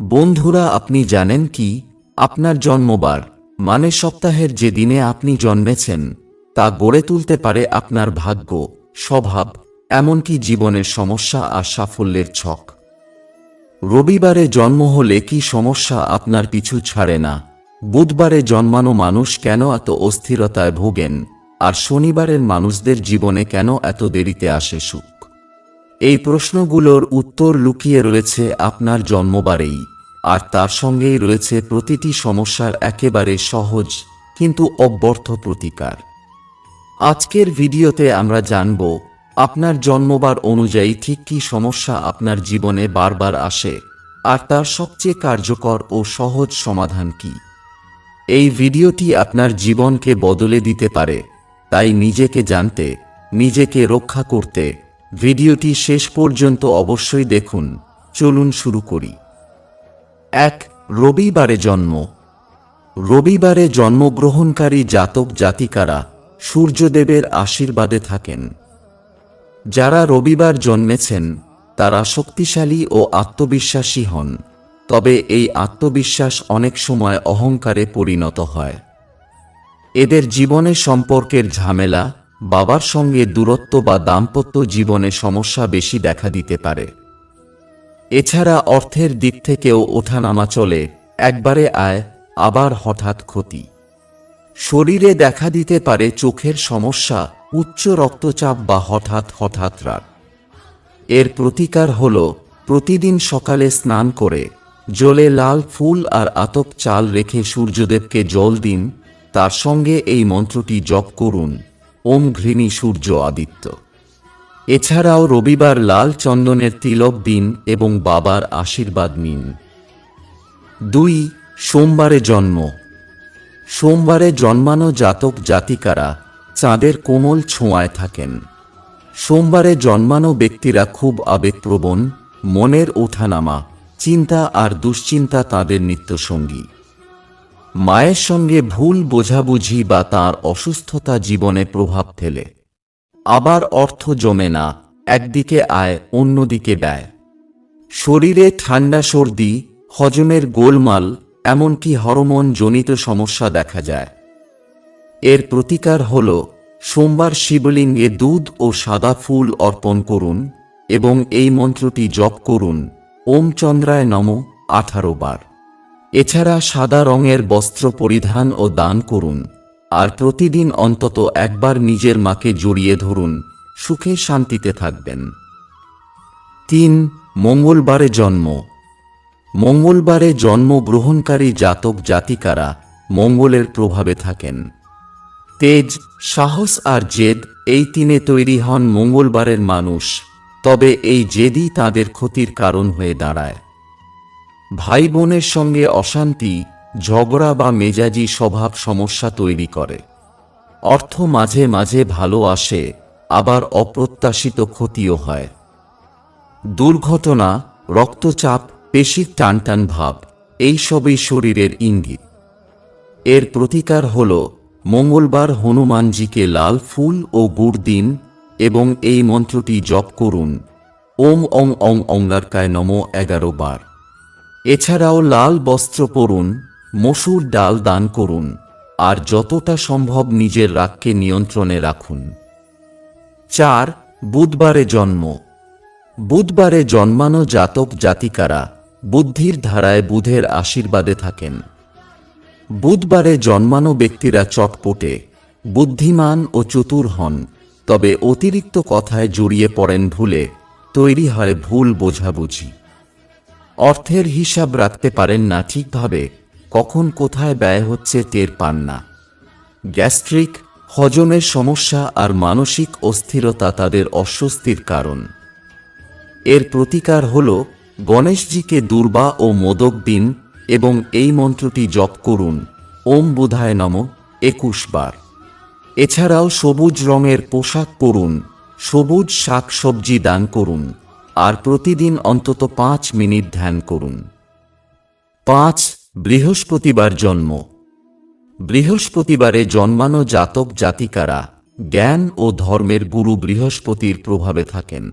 বন্ধুরা, আপনি জানেন কি? আপনার জন্মবার মানে সপ্তাহের যে দিনে আপনি জন্মেছেন, তা গড়ে তুলতে পারে আপনার ভাগ্য, স্বভাব, এমনকি জীবনের সমস্যা আর সাফল্যের ছক। রবিবারে জন্ম হলে কি সমস্যা আপনার পিছু ছাড়ে না? বুধবারে জন্মানো মানুষ কেন এত অস্থিরতায় ভোগেন? আর শনিবারের মানুষদের জীবনে কেন এত দেরিতে আসে সুখ এই প্রশ্নগুলোর উত্তর লুকিয়ে রয়েছে আপনার জন্মবারেই, আর তার সঙ্গেই রয়েছে প্রতিটি সমস্যার একেবারে সহজ কিন্তু অব্যর্থ প্রতিকার। আজকের ভিডিওতে আমরা জানব, আপনার জন্মবার অনুযায়ী ঠিক কী সমস্যা আপনার জীবনে বারবার আসে, আর তার সবচেয়ে কার্যকর ও সহজ সমাধান কি। এই ভিডিওটি আপনার জীবনকে বদলে দিতে পারে, তাই নিজেকে জানতে, নিজেকে রক্ষা করতে ভিডিওটি শেষ পর্যন্ত অবশ্যই দেখুন। চলুন শুরু করি। এক, রবিবারে জন্ম। রবিবারে জন্মগ্রহণকারী জাতক জাতিকারা সূর্যদেবের আশীর্বাদে থাকেন। যারা রবিবার জন্মেছেন, তারা শক্তিশালী ও আত্মবিশ্বাসী হন। তবে এই আত্মবিশ্বাস অনেক সময় অহংকারে পরিণত হয়। এদের জীবনে সম্পর্কের ঝামেলা বাবার সঙ্গে দূরত্ব বা দাম্পত্য জীবনে সমস্যা বেশি দেখা দিতে পারে। এছাড়া অর্থের দিক থেকেও ওঠানামা চলে, একবারে আয়, আবার হঠাৎ ক্ষতি। শরীরে দেখা দিতে পারে চোখের সমস্যা, উচ্চ রক্তচাপ বা হঠাৎ হঠাৎ রাগ। এর প্রতিকার হল, প্রতিদিন সকালে স্নান করে, জলে লাল ফুল আর আতপ চাল রেখে সূর্যদেবকে জল দিন, তার সঙ্গে এই মন্ত্রটি জপ করুন। ওম ঘৃণী সূর্য আদিত্য। এছাড়াও রবিবার লাল চন্দনের তিলক দিন এবং বাবার আশীর্বাদ নিন। দুই, সোমবারে জন্ম। সোমবারে জন্মানো জাতক জাতিকারা চাঁদের কোমল ছোঁয়ায় থাকেন। সোমবারে জন্মানো ব্যক্তিরা খুব আবেগপ্রবণ, মনের ওঠানামা, চিন্তা আর দুশ্চিন্তা তাদের নিত্যসঙ্গী। মায়ের সঙ্গে ভুল বোঝাবুঝি বা তার অসুস্থতা জীবনে প্রভাব ফেলে। আবার অর্থ জমে না, একদিকে আয়, অন্যদিকে ব্যয়। শরীরে ঠান্ডা সর্দি, হজমের গোলমাল, এমনকি হরমোন জনিত সমস্যা দেখা যায়। এর প্রতিকার হল, সোমবার শিবলিঙ্গে দুধ ও সাদা ফুল অর্পণ করুন এবং এই মন্ত্রটি জপ করুন। ওম চন্দ্রায় নম আঠারো বার। এছাড়া সাদা রঙের বস্ত্র পরিধান ও দান করুন। আর প্রতিদিন অন্তত একবার নিজের মাকে জড়িয়ে ধরুন। সুখে শান্তিতে থাকবেন। তিন, মঙ্গলবারে জন্ম। মঙ্গলবারে জন্ম গ্রহণকারী জাতক জাতিকারা মঙ্গলের প্রভাবে থাকেন। তেজ, সাহস আর জেদ এই তিনে তৈরি হন মঙ্গলবারের মানুষ। তবে এই জেদই তাদের ক্ষতির কারণ হয়ে দাঁড়ায়। ভাই বোনের সঙ্গে অশান্তি, ঝগড়া বা মেজাজি স্বভাব সমস্যা তৈরি করে। অর্থ মাঝে মাঝে ভালো আসে, আবার অপ্রত্যাশিত ক্ষতিও হয়। দুর্ঘটনা, রক্তচাপ পেশির টানটান ভাব, এই সবই শরীরের ইঙ্গিত। এর প্রতিকার হল, মঙ্গলবার হনুমানজিকে লাল ফুল ও গুড় দিন এবং এই মন্ত্রটি জপ করুন। ওম অং অং অঙ্গারকায় নম এগারো বার। এছাড়াও লাল বস্ত্র পরুন, মসুর ডাল দান করুন, আর যতটা সম্ভব নিজের রাগকে নিয়ন্ত্রণে রাখুন। চার, বুধবারে জন্ম। বুধবারে জন্মানো জাতক জাতিকারা বুদ্ধির ধারায় বুধের আশীর্বাদে থাকেন। বুধবারে জন্মানো ব্যক্তিরা চটপটে, বুদ্ধিমান ও চতুর হন, তবে অতিরিক্ত কথায় জড়িয়ে পড়েন ভুলে তৈরি হয় ভুল বোঝাবুঝি। অর্থের হিসাব রাখতে পারেন না ঠিকভাবে, কখন কোথায় ব্যয় হচ্ছে টের পান না। গ্যাস্ট্রিক হজমের সমস্যা আর মানসিক অস্থিরতা তাদের অস্বস্তির কারণ। এর প্রতিকার হল গণেশজিকে দুর্বা ও মোদক দিন এবং এই মন্ত্রটি জপ করুন, ওম বুধায় নম, একুশ বার। এছাড়াও সবুজ রঙের পোশাক পরুন, সবুজ শাক সবজি দান করুন। আর প্রতিদিন অন্তত পাঁচ মিনিট ধ্যান করুন। পাঁচ, বৃহস্পতিবার জন্ম। বৃহস্পতিবারে জন্মানো জাতক জাতিকারা জ্ঞান ও ধর্মের গুরু বৃহস্পতির প্রভাবে থাকেন।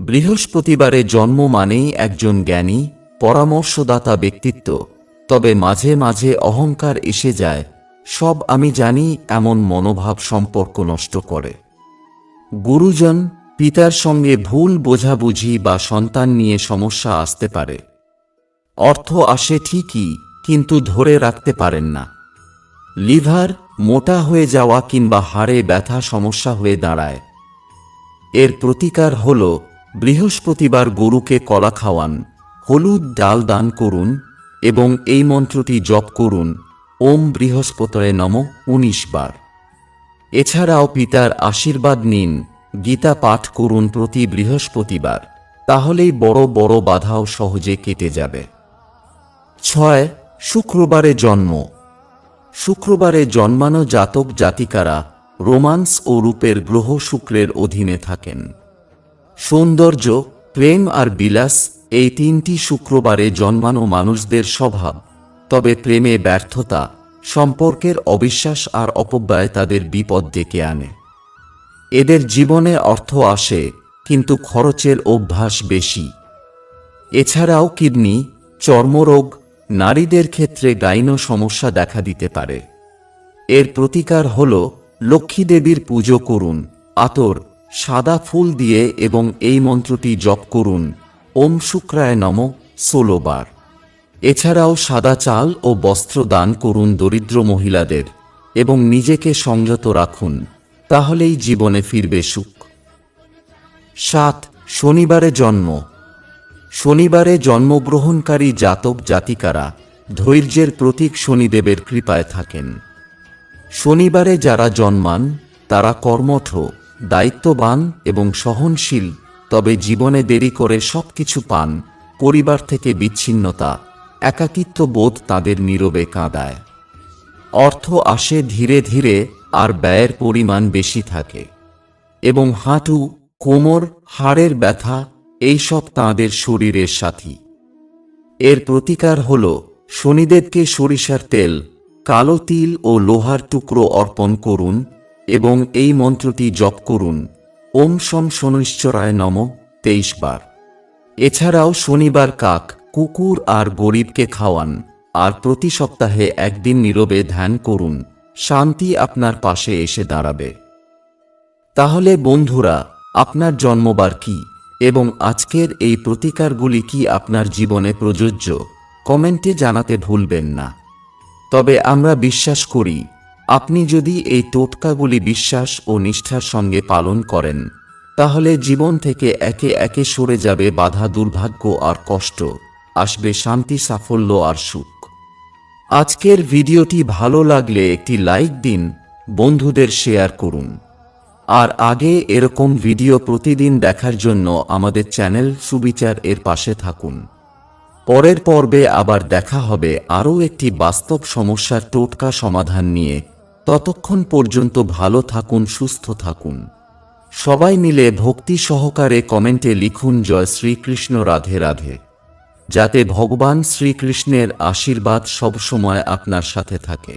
বৃহস্পতিবারে জন্ম মানেই একজন জ্ঞানী, পরামর্শদাতা ব্যক্তিত্ব, তবে মাঝে মাঝে অহংকার এসে যায়, সব আমি জানি এমন মনোভাব সম্পর্ক নষ্ট করে। গুরুজন পিতার সঙ্গে ভুল বোঝাবুঝি বা সন্তান নিয়ে সমস্যা আসতে পারে। অর্থ আসে ঠিকই, কিন্তু ধরে রাখতে পারেন না। লিভার মোটা হয়ে যাওয়া কিংবা হাড়ে ব্যথা সমস্যা হয়ে দাঁড়ায়। এর প্রতিকার হল, বৃহস্পতিবার গরুকে কলা খাওয়ান, হলুদ ডাল দান করুন এবং এই মন্ত্রটি জপ করুন, ওম বৃহস্পতয়ে নম উনিশ বার। এছাড়াও পিতার আশীর্বাদ নিন। গীতা পাঠ করুন প্রতি বৃহস্পতিবার, তাহলেই বড় বড় বাধাও সহজে কেটে যাবে। ছয়, শুক্রবারে জন্ম। শুক্রবারে জন্মানো জাতক জাতিকারা রোমান্স ও রূপের গ্রহ শুক্রের অধীনে থাকেন। সৌন্দর্য, প্রেম আর বিলাস এই তিনটি শুক্রবারে জন্মানো মানুষদের স্বভাব, তবে প্রেমে ব্যর্থতা, সম্পর্কের অবিশ্বাস আর অপব্যয় তাদের বিপদ ডেকে আনে। এদের জীবনে অর্থ আসে, কিন্তু খরচের অভ্যাস বেশি। এছাড়াও কিডনি, চর্মরোগ, নারীদের ক্ষেত্রে গাইন সমস্যা দেখা দিতে পারে। এর প্রতিকার হল লক্ষ্মী দেবীর পুজো করুন, আতর, সাদা ফুল দিয়ে এবং এই মন্ত্রটি জপ করুন। ওম শুক্রায় নম ষোলো বার এছাড়াও সাদা চাল ও বস্ত্র দান করুন দরিদ্র মহিলাদের এবং নিজেকে সংযত রাখুন। তাহলেই জীবনে ফিরবে সুখ। সাত, শনিবারে জন্ম। শনিবারে জন্মগ্রহণকারী জাতক জাতিকারা ধৈর্যের প্রতীক শনিদেবের কৃপায় থাকেন। শনিবারে যারা জন্মান, তারা কর্মঠ, দায়িত্ববান এবং সহনশীল, তবে জীবনে দেরি করে সবকিছু পান, পরিবার থেকে বিচ্ছিন্নতা একাকিত্ব বোধ তাদের নীরবে কাঁদায়। অর্থ আসে ধীরে ধীরে আর ব্যয়ের পরিমাণ বেশি থাকে। এবং হাঁটু, কোমর, হাড়ের ব্যথা এইসব তাঁদের শরীরের সাথী। এর প্রতিকার হল শনিদেবকে সরিষার তেল, কালো তিল ও লোহার টুকরো অর্পণ করুন এবং এই মন্ত্রটি জপ করুন। ওম সম শনিশ্চরায় নম, তেইশ বার। এছাড়াও শনিবার কাক, কুকুর আর গরিবকে খাওয়ান, আর প্রতি সপ্তাহে একদিন নীরবে ধ্যান করুন। শান্তি আপনার পাশে এসে দাঁড়াবে। তাহলে বন্ধুরা, আপনার জন্মবার কি এবং আজকের এই প্রতিকারগুলি কি আপনার জীবনে প্রযোজ্য, কমেন্টে জানাতে ভুলবেন না। তবে আমরা বিশ্বাস করি, আপনি যদি এই টোটকাগুলি বিশ্বাস ও নিষ্ঠার সঙ্গে পালন করেন, তাহলে জীবন থেকে একে একে সরে যাবে বাধা, দুর্ভাগ্য আর কষ্ট, আসবে শান্তি, সাফল্য আর সুখ। আজকের ভিডিওটি ভালো লাগলে একটি লাইক দিন, বন্ধুদের শেয়ার করুন। আর আগে এরকম ভিডিও প্রতিদিন দেখার জন্য আমাদের চ্যানেল সুবিচার এর পাশে থাকুন। পরের পর্বে আবার দেখা হবে আরও একটি বাস্তব সমস্যার টোটকা সমাধান নিয়ে। ততক্ষণ পর্যন্ত ভালো থাকুন, সুস্থ থাকুন। সবাই মিলে ভক্তি সহকারে কমেন্টে লিখুন, জয় শ্রীকৃষ্ণ, রাধে রাধে। যাতে ভগবান শ্রীকৃষ্ণের আশীর্বাদ সবসময় আপনার সাথে থাকে।